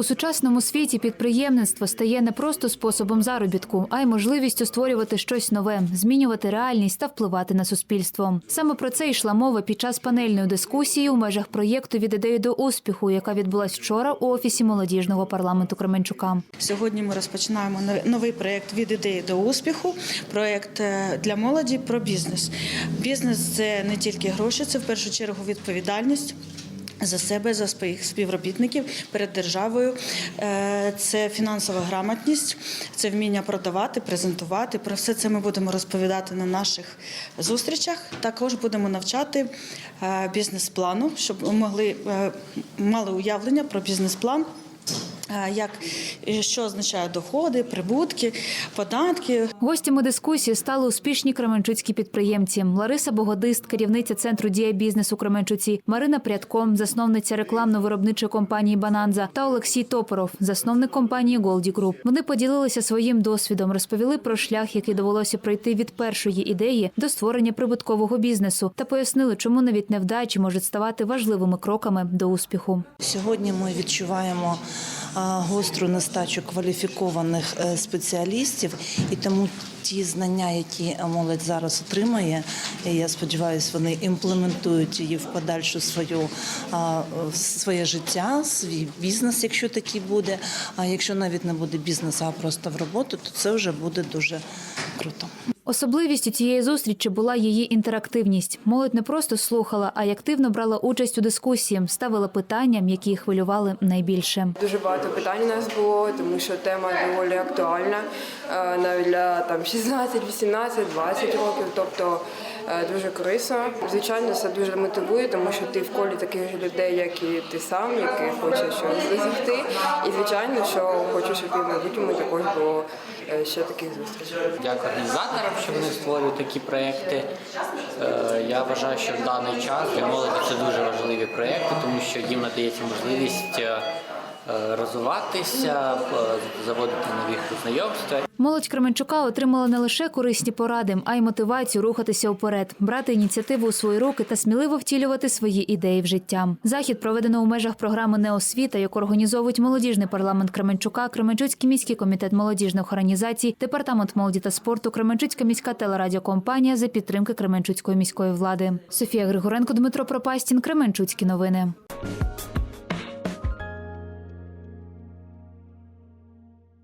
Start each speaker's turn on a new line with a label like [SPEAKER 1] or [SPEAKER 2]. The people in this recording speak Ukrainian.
[SPEAKER 1] У сучасному світі підприємництво стає не просто способом заробітку, а й можливістю створювати щось нове, змінювати реальність та впливати на суспільство. Саме про це йшла мова під час панельної дискусії у межах проєкту від ідеї до успіху, яка відбулась вчора у офісі молодіжного парламенту Кременчука.
[SPEAKER 2] Сьогодні ми розпочинаємо новий- проєкт від ідеї до успіху. Проєкт е, для молоді про бізнес. Бізнес це не тільки гроші, це в першу чергу відповідальність. За себе, за своїх співробітників перед державою Е, це фінансова грамотність, це вміння продавати, презентувати. Про все це ми будемо розповідати на наших зустрічах. Також будемо навчати е, бізнес-плану, щоб ми могли е, мали уявлення про бізнес-план. Е, Як що означають доходи, прибутки, податки,
[SPEAKER 1] Гостями дискусії стали успішні кременчуцькі підприємці Лариса Богодист, керівниця центру дія бізнесу Кременчуці, Марина Прядко, засновниця рекламно-виробничої компанії Бананза та Олексій Топоров, засновник компанії Голді Груп. Вони поділилися своїм досвідом, розповіли про шлях, який довелося пройти від першої ідеї до створення прибуткового бізнесу, та пояснили, чому навіть невдачі можуть ставати важливими кроками до успіху.
[SPEAKER 3] Сьогодні ми відчуваємо а, гостру нестачу кваліфікованих е, спеціалістів, і тому ті знання, які молодь зараз отримає, я сподіваюся, вони імплементують її в подальшу свою своє життя, свій бізнес, якщо такий буде. А якщо навіть не буде бізнесу, а просто в роботу, то це вже буде дуже круто.
[SPEAKER 1] Особливістю цієї зустрічі була її інтерактивність. Молодь не просто слухала, а й активно брала участь у дискусії, ставила питання, які хвилювали найбільше.
[SPEAKER 4] Дуже багато питань у нас було, тому що тема доволі актуальна е, навіть для там 16, 18, 20 років. Тобто е, дуже корисно. Звичайно, це дуже мотивує, тому що ти в колі таких же людей, як і ти сам, який хоче щось досягти. І звичайно, що хочу, щоб і в майбутньому також було е, ще таких зустрічей.
[SPEAKER 5] Дякую організаторам, що вони створюють такі проекти. Е, Я вважаю, що в даний час для молоді це дуже важливі проекти, тому що їм надається можливість е, розвиватися, е, заводити нові знайомства.
[SPEAKER 1] Молодь Кременчука отримала не лише корисні поради, а й мотивацію рухатися вперед, брати ініціативу у свої руки та сміливо втілювати свої ідеї в життя. Захід проведено у межах програми Неосвіта, яку організовують молодіжний парламент Кременчука, Кременчуцький міський комітет молодіжних організацій, департамент молоді та спорту, Кременчуцька міська телерадіокомпанія за підтримки Кременчуцької міської влади. Софія Григоренко, Дмитро Пропастін, Кременчуцькі новини.